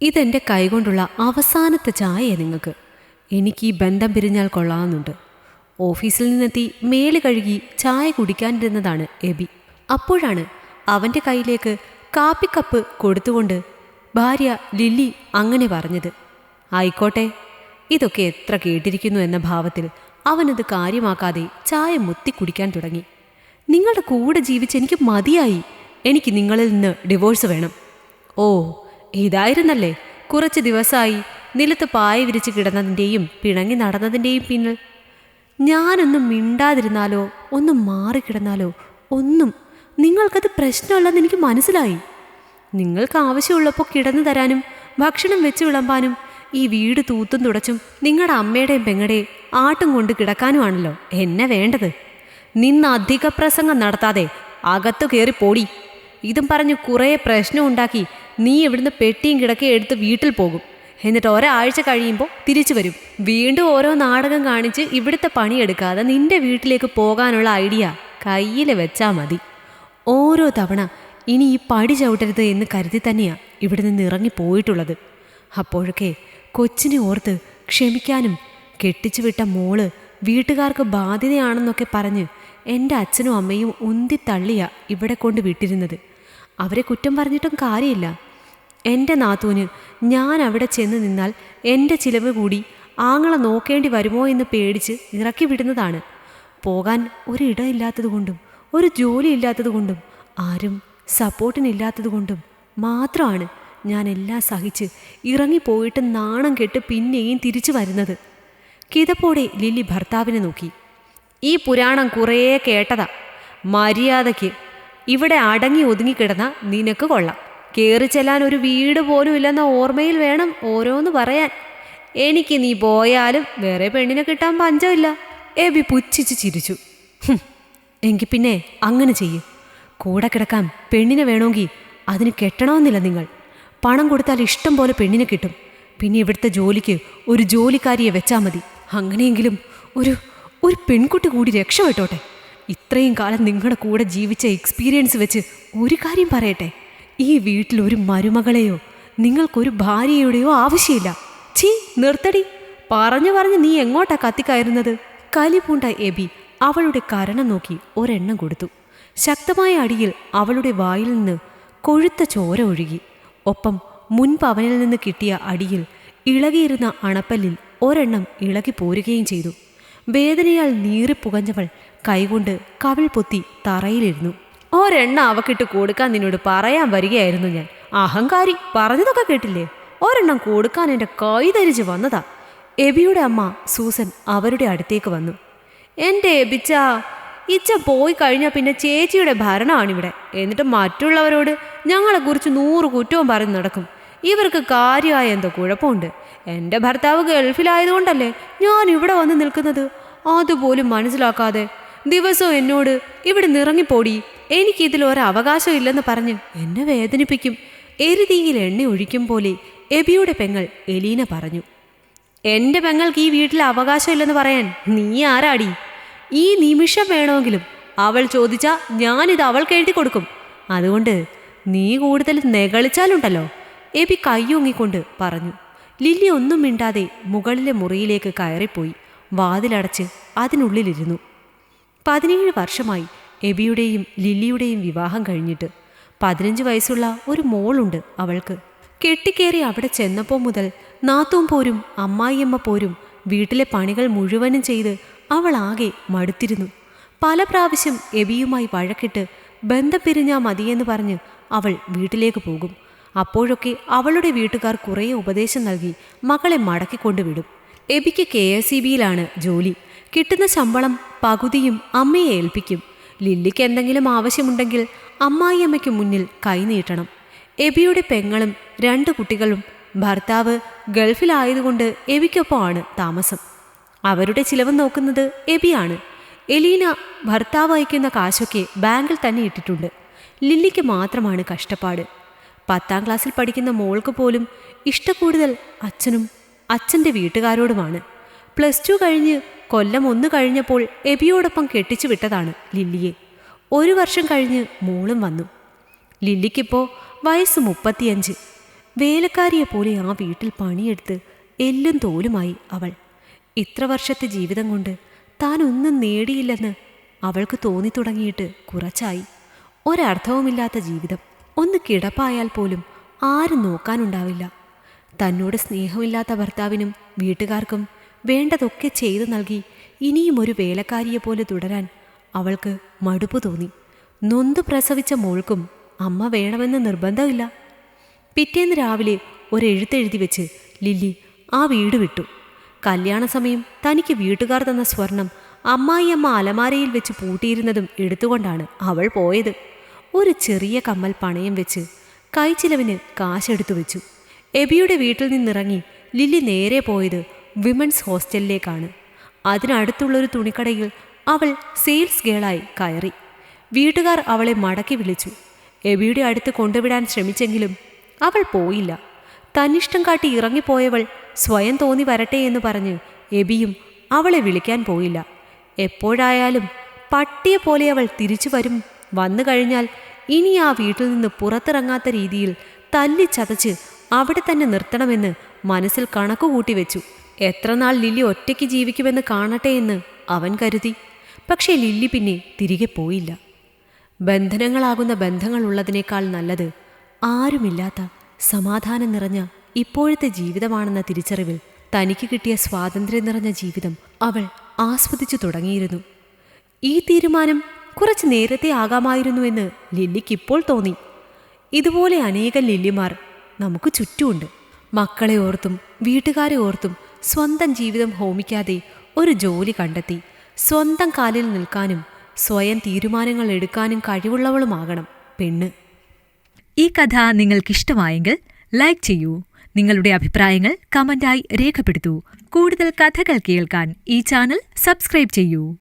ഇതെന്റെ കൈകൊണ്ടുള്ള അവസാനത്തെ ചായ നിങ്ങൾക്ക്. എനിക്ക് ഈ ബന്ധം പിരിഞ്ഞാൽ കൊള്ളാമെന്നുണ്ട്. ഓഫീസിൽ നിന്നെത്തി മേൽ കഴുകി ചായ കുടിക്കാനിരുന്നതാണ് എബി. അപ്പോഴാണ് അവന്റെ കയ്യിലേക്ക് കാപ്പിക്കപ്പ് കൊടുത്തുകൊണ്ട് ഭാര്യ ലില്ലി അങ്ങനെ പറഞ്ഞത്. ആയിക്കോട്ടെ ഇതൊക്കെ എത്ര കേട്ടിരിക്കുന്നു എന്ന ഭാവത്തിൽ അവനത് കാര്യമാക്കാതെ ചായ മുത്തി കുടിക്കാൻ തുടങ്ങി. നിങ്ങളുടെ കൂടെ ജീവിച്ച് എനിക്ക് മതിയായി. എനിക്ക് നിങ്ങളിൽ നിന്ന് ഡിവോഴ്സ് വേണം. ഓ ഇതായിരുന്നല്ലേ? കുറച്ച് ദിവസമായി നിലത്ത് പായ വിരിച്ച് കിടന്നതിന്റെയും പിണങ്ങി നടന്നതിന്റെയും പിന്നിൽ. ഞാനൊന്നും മിണ്ടാതിരുന്നാലോ? ഒന്നും മാറിക്കിടന്നാലോ? ഒന്നും. നിങ്ങൾക്കത് പ്രശ്നമല്ലെന്ന് എനിക്ക് മനസ്സിലായി. നിങ്ങൾക്ക് ആവശ്യമുള്ളപ്പോൾ കിടന്നു തരാനും ഭക്ഷണം വെച്ച് വിളമ്പാനും ഈ വീട് തൂത്തും തുടച്ചും നിങ്ങളുടെ അമ്മയുടെയും പെങ്ങളുടെയും ആട്ടും കൊണ്ട് കിടക്കാനുമാണല്ലോ. എന്നെ വേണ്ടത്. നിന്ന് അധിക പ്രസംഗം നടത്താതെ അകത്തു കയറി പോടി. ഇതും പറഞ്ഞ് കുറേ പ്രശ്നം ഉണ്ടാക്കി നീ ഇവിടുന്ന് പെട്ടിയും കിടക്കയും എടുത്ത് വീട്ടിൽ പോകും. എന്നിട്ട് ഒരാഴ്ച കഴിയുമ്പോൾ തിരിച്ചു വരും. വീണ്ടും ഓരോ നാടകം കാണിച്ച് ഇവിടുത്തെ പണിയെടുക്കാതെ നിന്റെ വീട്ടിലേക്ക് പോകാനുള്ള ഐഡിയ കയ്യിൽ വെച്ചാൽ മതി. ഓരോ തവണ ഇനി ഈ പടി ചവിട്ടരുത് എന്ന് കരുതി തന്നെയാണ് ഇവിടെ നിന്ന് ഇറങ്ങി പോയിട്ടുള്ളത്. അപ്പോഴൊക്കെ കൊച്ചിനെ ഓർത്ത് ക്ഷമിക്കാനും കെട്ടിച്ചു വിട്ട മോൾ വീട്ടുകാർക്ക് ബാധ്യതയാണെന്നൊക്കെ പറഞ്ഞ് എന്റെ അച്ഛനും അമ്മയും ഉന്തി തള്ളിയാ ഇവിടെ കൊണ്ട് വിട്ടിരുന്നത്. അവരെ കുറ്റം പറഞ്ഞിട്ടും കാര്യമില്ല. എന്റെ നാത്തൂന് ഞാൻ അവിടെ ചെന്ന് നിന്നാൽ എന്റെ ചിലവ് കൂടി ആങ്ങളെ നോക്കേണ്ടി വരുമോ എന്ന് പേടിച്ച് ഇറക്കി വിടുന്നതാണ്. പോകാൻ ഒരിടമില്ലാത്തതുകൊണ്ടും ഒരു ജോലി ഇല്ലാത്തതുകൊണ്ടും ആരും സപ്പോർട്ടിനില്ലാത്തതുകൊണ്ടും മാത്രമാണ് ഞാൻ എല്ലാം സഹിച്ച് ഇറങ്ങിപ്പോയിട്ട് നാണം കെട്ട് പിന്നെയും തിരിച്ചു വരുന്നത്. കിതപ്പോടെ ലില്ലി ഭർത്താവിനെ നോക്കി. ഈ പുരാണം കുറേ കേട്ടതാ. മര്യാദയ്ക്ക് ഇവിടെ അടങ്ങി ഒതുങ്ങിക്കിടന്ന നിനക്ക് കൊള്ളാം. കയറി ചെല്ലാൻ ഒരു വീട് പോലും ഇല്ലെന്ന ഓർമ്മയിൽ വേണം ഓരോന്ന് പറയാൻ. എനിക്ക് നീ പോയാലും വേറെ പെണ്ണിനെ കിട്ടാൻ പഞ്ചമില്ല. എബി പുച്ഛിച്ച് ചിരിച്ചു. "ഹും, എങ്കിൽ പിന്നെ അങ്ങനെ ചെയ്യും. കൂടെ കിടക്കാൻ പെണ്ണിനെ വേണമെങ്കിൽ അതിന് കെട്ടണമെന്നില്ല നിങ്ങൾ. പണം കൊടുത്താൽ ഇഷ്ടം പോലെ പെണ്ണിനെ കിട്ടും. പിന്നെ ഇവിടുത്തെ ജോലിക്ക് ഒരു ജോലിക്കാരിയെ വെച്ചാൽ മതി. അങ്ങനെയെങ്കിലും ഒരു ഒരു പെൺകുട്ടി കൂടി രക്ഷപ്പെട്ടോട്ടെ ഇത്രയും കാലം നിങ്ങളുടെ കൂടെ ജീവിച്ച എക്സ്പീരിയൻസ് വെച്ച് ഒരു കാര്യം പറയട്ടെ. ഈ വീട്ടിൽ ഒരു മരുമകളെയോ നിങ്ങൾക്കൊരു ഭാര്യയുടെയോ ആവശ്യമില്ല. ചീ നിർത്തടി. പറഞ്ഞു പറഞ്ഞ് നീ എങ്ങോട്ടാ കത്തിക്കയറുന്നത്? കലിപൂണ്ട എബി അവളുടെ കരണം നോക്കി ഒരെണ്ണം കൊടുത്തു. ശക്തമായ അടിയിൽ അവളുടെ വായിൽ നിന്ന് കൊഴുത്ത ചോര ഒഴുകി. ഒപ്പം മുൻപ് അവനിൽ നിന്ന് കിട്ടിയ അടിയിൽ ഇളകിയിരുന്ന അണപ്പല്ലിൽ ഒരെണ്ണം ഇളകി പോരുകയും ചെയ്തു. വേദനയാൽ നീറിപ്പുകഞ്ഞവൾ കൈകൊണ്ട് കവിൾ പൊത്തി തറയിലിരുന്നു. ഒരെണ്ണ അവക്കിട്ട് കൊടുക്കാൻ നിന്നോട് പറയാൻ വരികയായിരുന്നു ഞാൻ. അഹങ്കാരി പറഞ്ഞതൊക്കെ കേട്ടില്ലേ? ഒരെണ്ണം കൊടുക്കാൻ എന്റെ കൈ ധരിച്ച് വന്നതാ. എബിയുടെ അമ്മ സൂസൻ അവരുടെ അടുത്തേക്ക് വന്നു. എന്റെ എബിച്ച ഇച്ച പോയി കഴിഞ്ഞാൽ പിന്നെ ചേച്ചിയുടെ ഭരണമാണിവിടെ എന്നിട്ട് മറ്റുള്ളവരോട് ഞങ്ങളെക്കുറിച്ച് നൂറ് കുറ്റവും പറഞ്ഞ് നടക്കും. ഇവർക്ക് കാര്യമായ എന്തോ കുഴപ്പമുണ്ട്. എന്റെ ഭർത്താവ് ഗൾഫിലായതുകൊണ്ടല്ലേ ഞാൻ ഇവിടെ വന്ന് നിൽക്കുന്നത്? അതുപോലും മനസ്സിലാക്കാതെ ദിവസവും എന്നോട് ഇവിടെ നിറങ്ങിപ്പോടി എനിക്കിതിൽ ഒരവകാശം ഇല്ലെന്ന് പറഞ്ഞ് എന്നെ വേദനിപ്പിക്കും. എരുതീയിൽ എണ്ണ ഒഴിക്കും പോലെ എബിയുടെ പെങ്ങൾ എലീന പറഞ്ഞു. എന്റെ പെങ്ങൾക്ക് ഈ വീട്ടിൽ അവകാശമില്ലെന്ന് പറയാൻ നീ ആരാടി? ഈ നിമിഷം വേണമെങ്കിലും അവൾ ചോദിച്ചാൽ ഞാനിത് അവൾക്ക് എഴുതി കൊടുക്കും. അതുകൊണ്ട് നീ കൂടുതൽ നെകളിച്ചാലുണ്ടല്ലോ എബി കയ്യൊങ്ങിക്കൊണ്ട് പറഞ്ഞു. ലില്ലി ഒന്നും മിണ്ടാതെ മുകളിലെ മുറിയിലേക്ക് കയറിപ്പോയി. വാതിലടച്ച് അതിനുള്ളിലിരുന്നു. പതിനേഴ് വർഷമായി എബിയുടെയും ലില്ലിയുടെയും വിവാഹം കഴിഞ്ഞിട്ട് പതിനഞ്ച് വയസ്സുള്ള ഒരു മോളുണ്ട് അവൾക്ക്. കെട്ടിക്കേറി അവിടെ ചെന്നപ്പോൾ മുതൽ നാത്തൂൻ പോരും അമ്മായിയമ്മ പോരും വീട്ടിലെ പണികൾ മുഴുവനും ചെയ്ത് അവൾ ആകെ മടുത്തിരുന്നു. പല പ്രാവശ്യം എബിയുമായി വഴക്കിട്ട് ബന്ധം പിരിഞ്ഞാ മതിയെന്ന് പറഞ്ഞ് അവൾ വീട്ടിലേക്ക് പോകും. അപ്പോഴൊക്കെ അവളുടെ വീട്ടുകാർ കുറേ ഉപദേശം നൽകി മകളെ മടക്കിക്കൊണ്ടുവിടും എബിക്ക് കെ എസ് സി ബിയിലാണ് ജോലി. കിട്ടുന്ന ശമ്പളം പകുതിയും അമ്മയെ ഏൽപ്പിക്കും. ലില്ലിക്ക് എന്തെങ്കിലും ആവശ്യമുണ്ടെങ്കിൽ അമ്മായിയമ്മയ്ക്ക് മുന്നിൽ കൈനീട്ടണം എബിയുടെ പെങ്ങളും രണ്ട് കുട്ടികളും ഭർത്താവ് ഗൾഫിലായതുകൊണ്ട് എബിക്കൊപ്പമാണ് താമസം. അവരുടെ ചിലവ് നോക്കുന്നത് എബിയാണ്. എലീന ഭർത്താവ് അയക്കുന്ന കാശൊക്കെ ബാങ്കിൽ തന്നെ ഇട്ടിട്ടുണ്ട്. ലില്ലിക്ക് മാത്രമാണ് കഷ്ടപ്പാട്. പത്താം ക്ലാസ്സിൽ പഠിക്കുന്ന മോൾക്ക് പോലും ഇഷ്ടക്കൂടുതൽ അച്ഛനും അച്ഛന്റെ വീട്ടുകാരോടുമാണ്. പ്ലസ് ടു കഴിഞ്ഞ് കൊല്ലം ഒന്ന് കഴിഞ്ഞപ്പോൾ എബിയോടൊപ്പം കെട്ടിച്ചു വിട്ടതാണ് ലില്ലിയെ. ഒരു വർഷം കഴിഞ്ഞ് മോളും വന്നു. ലില്ലിക്കിപ്പോൾ വയസ്സ് മുപ്പത്തിയഞ്ച്. വേലക്കാരിയെ പോലെ ആ വീട്ടിൽ പണിയെടുത്ത് എല്ലും തോലുമായി അവൾ. ഇത്ര വർഷത്തെ ജീവിതം കൊണ്ട് താൻ ഒന്നും നേടിയില്ലെന്ന് അവൾക്ക് തോന്നി തുടങ്ങിയിട്ട് കുറച്ചായി. ഒരർത്ഥവുമില്ലാത്ത ജീവിതം. ഒന്ന് കിടപ്പായാൽ പോലും ആരും നോക്കാനുണ്ടാവില്ല. തന്നോട് സ്നേഹമില്ലാത്ത ഭർത്താവിനും വീട്ടുകാർക്കും വേണ്ടതൊക്കെ ചെയ്തു നൽകി ഇനിയും ഒരു വേലക്കാരിയെ പോലെ തുടരാൻ അവൾക്ക് മടുപ്പ് തോന്നി. നൊന്തു പ്രസവിച്ച മോൾക്കും അമ്മ വേണമെന്ന് നിർബന്ധമില്ല. പിറ്റേന്ന് രാവിലെ ഒരെഴുത്തെഴുതി വെച്ച് ലില്ലി ആ വീട് വിട്ടു. കല്യാണ സമയം തനിക്ക് വീട്ടുകാർ തന്ന സ്വർണം അമ്മായിയമ്മ അലമാരയിൽ വെച്ച് പൂട്ടിയിരുന്നതും എടുത്തുകൊണ്ടാണ് അവൾ പോയത്. ഒരു ചെറിയ കമ്മൽ പണയം വെച്ച് കൈച്ചിലവിന് കാശെടുത്തു വെച്ചു. എബിയുടെ വീട്ടിൽ നിന്നിറങ്ങി ലില്ലി നേരെ പോയത് വിമൻസ് ഹോസ്റ്റലിലേക്കാണ്. അതിനടുത്തുള്ളൊരു തുണിക്കടയിൽ അവൾ സെയിൽസ് ഗേളായി കയറി. വീട്ടുകാർ അവളെ മടക്കി വിളിച്ചു. എബിയുടെ അടുത്ത് കൊണ്ടുവിടാൻ ശ്രമിച്ചെങ്കിലും അവൾ പോയില്ല. തന്നിഷ്ടം കാട്ടി ഇറങ്ങിപ്പോയവൾ സ്വയം തോന്നി വരട്ടെ എന്ന് പറഞ്ഞ് എബിയും അവളെ വിളിക്കാൻ പോയില്ല. എപ്പോഴായാലും പട്ടിയെ പോലെ അവൾ തിരിച്ചു വരും. വന്നു കഴിഞ്ഞാൽ ഇനി ആ വീട്ടിൽ നിന്ന് പുറത്തിറങ്ങാത്ത രീതിയിൽ തല്ലി ചതച്ച് അവിടെ തന്നെ നിർത്തണമെന്ന് മനസ്സിൽ കണക്കുകൂട്ടി വെച്ചു. എത്ര നാൾ ലില്ലി ഒറ്റയ്ക്ക് ജീവിക്കുമെന്ന് കാണട്ടെ എന്ന് അവൻ കരുതി. പക്ഷേ ലില്ലി പിന്നെ തിരികെ പോയില്ല. ബന്ധനങ്ങളാകുന്ന ബന്ധങ്ങളുള്ളതിനേക്കാൾ നല്ലത് ആരുമില്ലാത്ത സമാധാനം നിറഞ്ഞ ഇപ്പോഴത്തെ ജീവിതമാണെന്ന തിരിച്ചറിവിൽ തനിക്ക് കിട്ടിയ സ്വാതന്ത്ര്യം നിറഞ്ഞ ജീവിതം അവൾ ആസ്വദിച്ചു തുടങ്ങിയിരുന്നു. ഈ തീരുമാനം കുറച്ച് നേരത്തെ ആകാമായിരുന്നുവെന്ന് ലില്ലിക്കിപ്പോൾ തോന്നി. ഇതുപോലെ അനേകം ലില്ലിമാർ നമുക്ക് ചുറ്റുമുണ്ട്. മക്കളെ ഓർത്തും വീട്ടുകാരെ ഓർത്തും സ്വന്തം ജീവിതം ഹോമിക്കാതെ ഒരു ജോലി കണ്ടെത്തി. സ്വന്തം കാലിൽ നിൽക്കാനും സ്വയം തീരുമാനങ്ങൾ എടുക്കാനും കഴിവുള്ളവളുമാകണം പെണ്ണ്. ഈ കഥ നിങ്ങൾക്കിഷ്ടമായെങ്കിൽ ലൈക്ക് ചെയ്യൂ. നിങ്ങളുടെ അഭിപ്രായങ്ങൾ കമന്റായി രേഖപ്പെടുത്തൂ. കൂടുതൽ കഥകൾ കേൾക്കാൻ ഈ ചാനൽ സബ്സ്ക്രൈബ് ചെയ്യൂ.